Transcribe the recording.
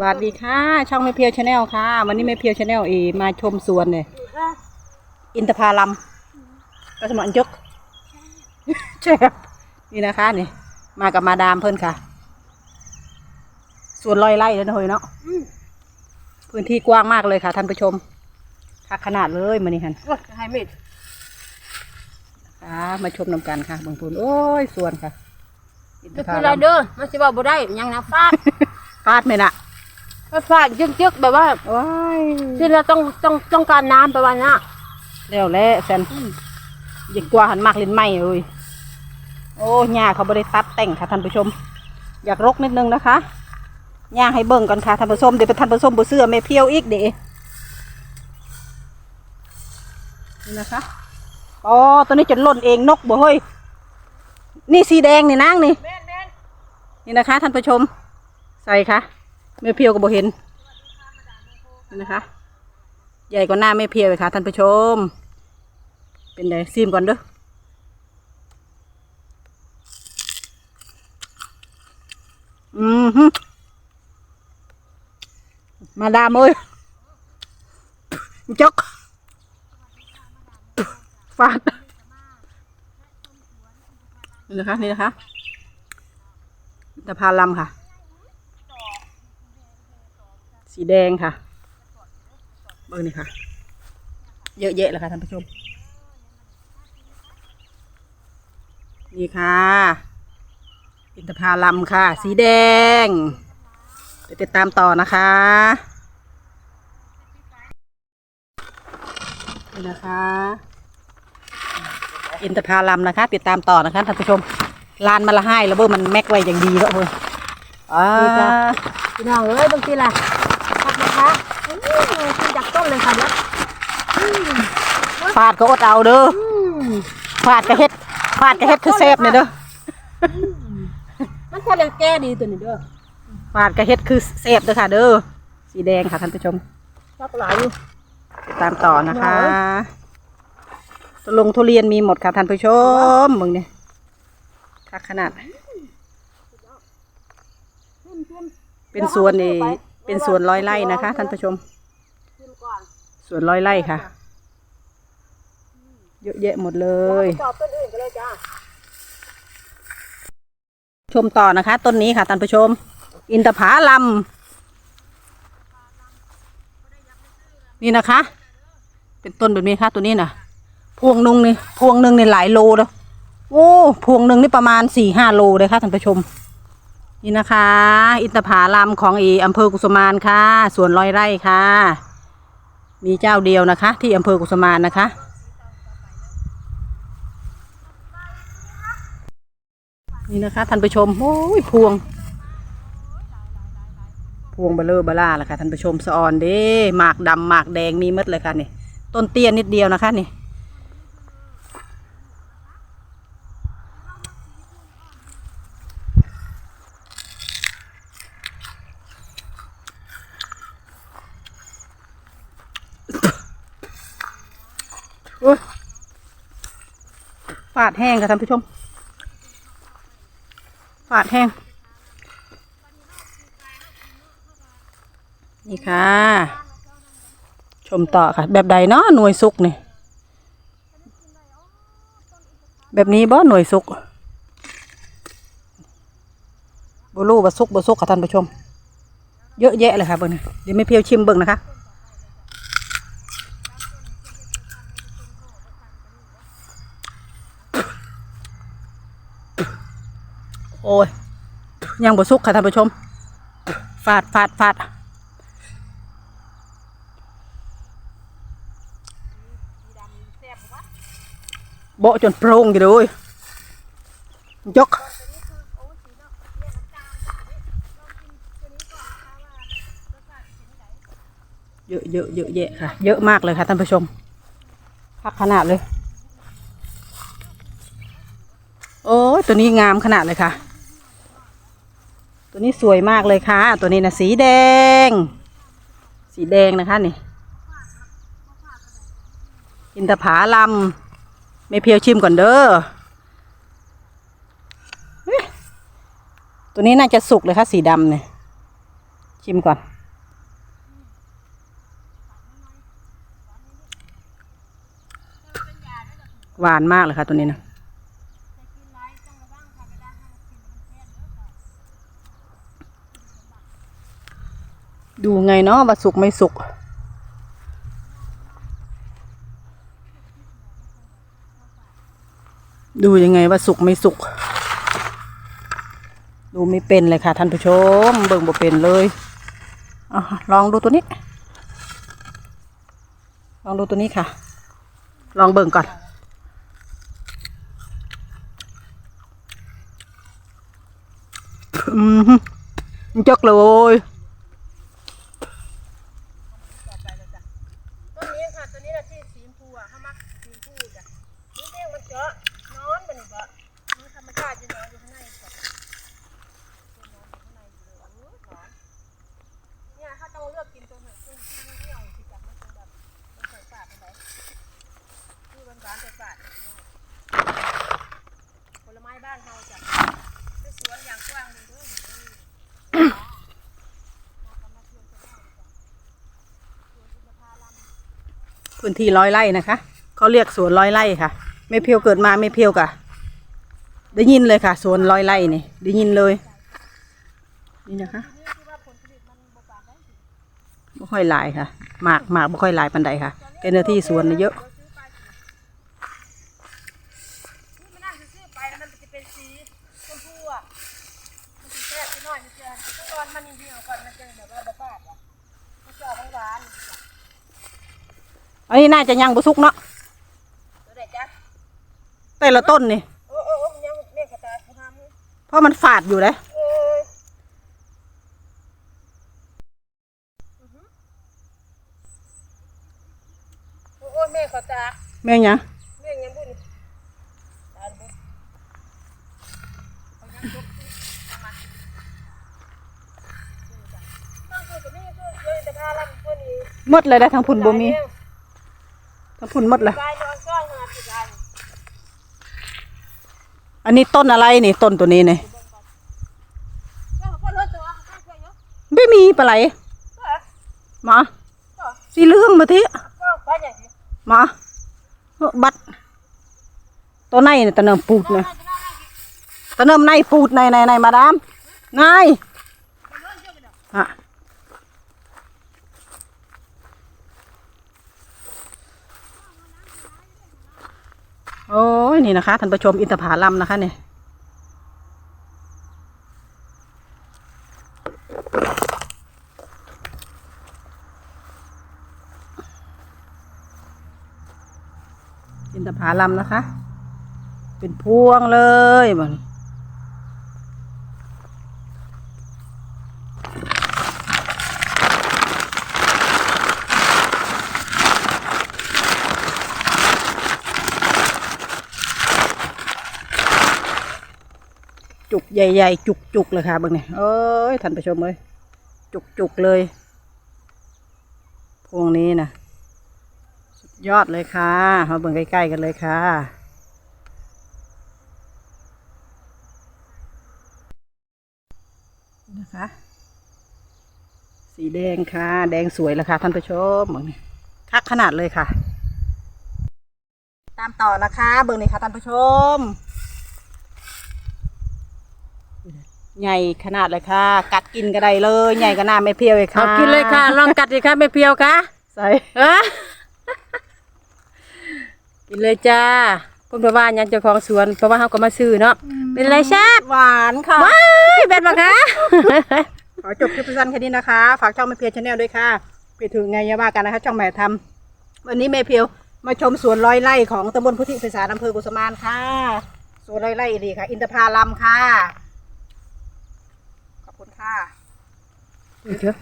สวัสดีค่ะ ช่องแม่เพียวชาแนลค่ะ วันนี้แม่เพียวชาแนลเอมาชมสวนเนี่ยอินทผลัมก็สมานยกใช่ครับนี่นะคะนี่ มากับมาดามเพิ่นค่ะสวนลอยไร่แล้วนะเฮ้ยเนาะพื้นที่กว้างมากเลยค่ะท่านผู้ชมคักขนาดเลยมานี่ฮันโอ้ยให้มิดค่ะมาชมนำกันค่ะเบางพูนโอ้ยสวนค่ะอินทจะผคืออะไรลัมเด้อมันสิว่าบ่ได้ยังนะฟาดฟาดไหมน่ะ ฟาดจึกๆแบบว่าว้ายที่เราต้องต้องต้องการน้ำประมาณน่ะแล้วแหละแซนยิ่งกว่าหันมากลิ้นไหมเลยโอ้หญ้าเขาบริตัดแต่งค่ะท่านผู้ชม อยากรกนิดนึงนะคะหญ้าให้เบิ่งก่อนค่ะท่านผู้ชมเดี๋ยวไปท่านผู้ชมบ่เสื้อไม่เพียวอีกเดะนี่นะคะอ๋อตัวนี้จะหล่นเองนกบ่เฮ้ยนี่สีแดงนี่นางนี่แม่นแม่นนี่นะคะท่านผู้ชม ใส่ค่ะ ไม่เพียวก็บ่เห็นนะคะ ใหญ่กว่าหน้าไม่เพียวเลยค่ะท่านผู้ชม เป็นไงซีมก่อนเด้ออืมฮึมาดามเอ้ยจกฟาดนี่นะคะ นี่นะคะตะพาลำค่ะ สีแดงค่ะ เบอร์นี่ค่ะ เยอะแยะเลยค่ะท่านผู้ชม นี่ค่ะ อินทผลัมค่ะ สีแดงไปติดตามต่อนะคะนี่นะคะ อินทผลัมนะคะ ติดตามต่อนะคะท่านผู้ชมลานมาละให้แล้วเบอร์มันแม็กไว้อย่างดีแล้วเบอร์อ่า พี่น้องเอ้ยบางทีล่ะ คะอื้อกินจากต้นเลยค่ะเนี่ยฟาดก็อดเอาเด้ออืมฟาดกระเฮ็ดฟาดกระเฮ็ดคือเซฟเนี่ยเด้อมันแค่เลี้ยงแก้ดีตัวนี้เด้อฟาดกระเฮ็ดคือเซฟเด้อค่ะ เด้อสีแดงค่ะท่านผู้ชมพักหลายอยู่ติดตามต่อนะคะหน่อยตุลงทุเรียนมีหมดค่ะท่านผู้ชมมึงเนี่ยคักขนาด เป็นสวนนี่ เป็นสวนร้อยไร่นะคะ ท่านผู้ชมชิมก่อนสวนร้อยไร่ค่ะ เยอะแยะหมดเลย ตอบต้นอื่นกันเลยจ้าชมต่อนะคะ ต้นนี้ค่ะท่านผู้ชม อินทผาลัมนี่นะคะ เป็นต้นแบบนี้ค่ะ ตัวนี้น่ะพวงหนึ่งนี่พวงหนึ่งนี่หลายโลแล้วโอ้พวงหนึ่งนี่ประมาณสี่ห้าโลเลยค่ะท่านผู้ชม นี่นะคะ อินทผาลัมของอีอำเภอกุสมานค่ะสวนร้อยไร่ค่ะ มีเจ้าเดียวนะคะ ที่อำเภอกุสมานนะคะนี่นะคะท่านผู้ชมโอ้ยพวง พวงเบลเลอร์บล่าละค่ะท่านผู้ชมสะออนเด้หมากดำหมากแดงมีมดเลยค่ะนี่ต้นเตี้ยนิดเดียวนะคะนี่ ฝาดแห้งค่ะท่านผู้ชม ฝาดแห้ง นี่ค่ะ ชมต่อค่ะ แบบใดเนาะหน่วยสุกนี่แบบนี้บ่หน่วยสุกบรูบ่สุกบ่สุกค่ะท่านผู้ชม เยอะแยะเลยค่ะเบิ่งนี่เดี๋ยวไม่เพียวชิมเบิ่งนะคะ โอ้ย ยังบ่สุกค่ะท่านผู้ชม ฟาดฟาดฟาดโบะจนโปร่งอยู่เลยยกเยอะเยอะเยอะแยะค่ะ เยอะมากเลยค่ะท่านผู้ชมพักขนาดเลย โอ้ยตัวนี้งามขนาดเลยค่ะ ตัวนี้สวยมากเลยค่ะ ตัวนี้นะสีแดง สีแดงนะคะนี่ อินทผาลำไม่เพียวชิมก่อนเด้อตัวนี้น่าจะสุกเลยค่ะสีดำเนี่ยชิมก่อน หวานมากเลยค่ะตัวนี้นะ ดูไงเนาะว่าสุกไม่สุก ดูยังไงว่าสุกไม่สุก ดูไม่เป็นเลยค่ะท่านผู้ชม เบิ่งบ่เป็นเลยอลองดูตัวนี้ ลองดูตัวนี้ค่ะ ลองเบิ่งก่อนอืมจกเลย ต้นนี้ค่ะตัวนี้นะที่สีชมพูอะเขามักสีชมพูจ้ะนี่เรียกมันเจาะนอนเป็นเจาะมันธรรมชาติจะนอนอยู่ข้างในก่อนนอนอยู่ข้างในอยู่เลยอู้นอนเนี่ยถ้าต้องเลือกกินตัวไหนตัวที่ไม่เหี่ยวสิจ้ะมันเป็นแบบมันใส่ฝาดเป็นไรที่หวานหวานๆใส่ฝาดนะพี่น้องผลไม้บ้านเฮาจ้ะเป็นสวนอย่างกว้างเลยเด้วย พื้นที่ร้อยไร่นะคะเขาเรียกสวนร้อยไร่ค่ะ ไม่เพียวเกิดมาไม่เพียวกะได้ยินเลยค่ะสวนร้อยไร่นี่ได้ยินเลย นี่นะคะไม่ค่อยหลายค่ะหมากหมากไม่ค่อยหลายปันใดค่ะแกเนื้อที่สวนเยอะ นี่มันน่าจะซื้อไปแล้วมันจะเป็นสีชมพูอะ มันจะแซ่บไปหน่อยมันจะต้องรอนมันเหี่ยวๆก่อนมันจะแบบว่าบะฟาดอะมันจะออกหวาน อันนี้น่าจะยังบุสุกเนาะแต่ละต้นนี่เพราะมันฝาดอยู่เลยเอ้ยแม่เขาตาแม่ยังแม่ยังบุญตายบุญเอายังยกขึ้นเอามาต้องพูดกับแม่ก็เยอะแต่พาลำเพื่อนอีกหมดเลยได้ทั้งพุ่นบ่มี ทั้งพุ่นหมดเลยอันนี้ต้นอะไรนี่ต้นตัวนี้นี่ไม่มีปลาไหลมาสีเหลืองมาทีมาบัดตัวในนี่ตะเนิมปูดเนี่ยตะเนิมในปูดในในในมาดามนายอะโอ้ย นี่นะคะท่านผู้ชมอินทผลัมนะคะเนี่ยอินทผลัมนะคะ เป็นพวงเลยมัน จุกใหญ่ ๆ จุกๆเลยค่ะเบิ่งนี่เอ้ยท่านผู้ชมเอ้ยจุกๆเลยพวงนี้นะสุดยอดเลยค่ะมาเบิ่งใกล้ๆกันเลยค่ะนะคะ สีแดงค่ะ แดงสวยแล้วค่ะท่านผู้ชมเบิ่งนี่คักขนาดเลยค่ะ ตามต่อนะคะ เบิ่งนี่ค่ะท่านผู้ชม ใหญ่ขนาดเลยค่ะ กัดกินก็ได้เลย ใหญ่ก็น่าไม่เพียวเลยค่ะเอากินเลยค่ะ ลองกัดสิคะไม่เพียวคะใส่เออกินเลยจ้าคุณประวานยังเจ้าของสวนเพราะว่าเขาก็มาซื้อเนาะเป็นไรแซ่บหวานค่ะว้ายเป็นปะคะขอจบคลิปสั้นๆแค่นี้นะคะ ฝากช่องแม่เพียวชาแนลด้วยค่ะไปถึงไงอยาว่ากันนะคะช่องแม่ทำวันนี้แม่เพียวมาชมสวนร้อยไร่ของตำบลพุทธิไพศาลอำเภอกุสมานค่ะสวนร้อยไร่ดีค่ะ อินทผลัมค่ะขอบ คุณค่ะเดี๋ยว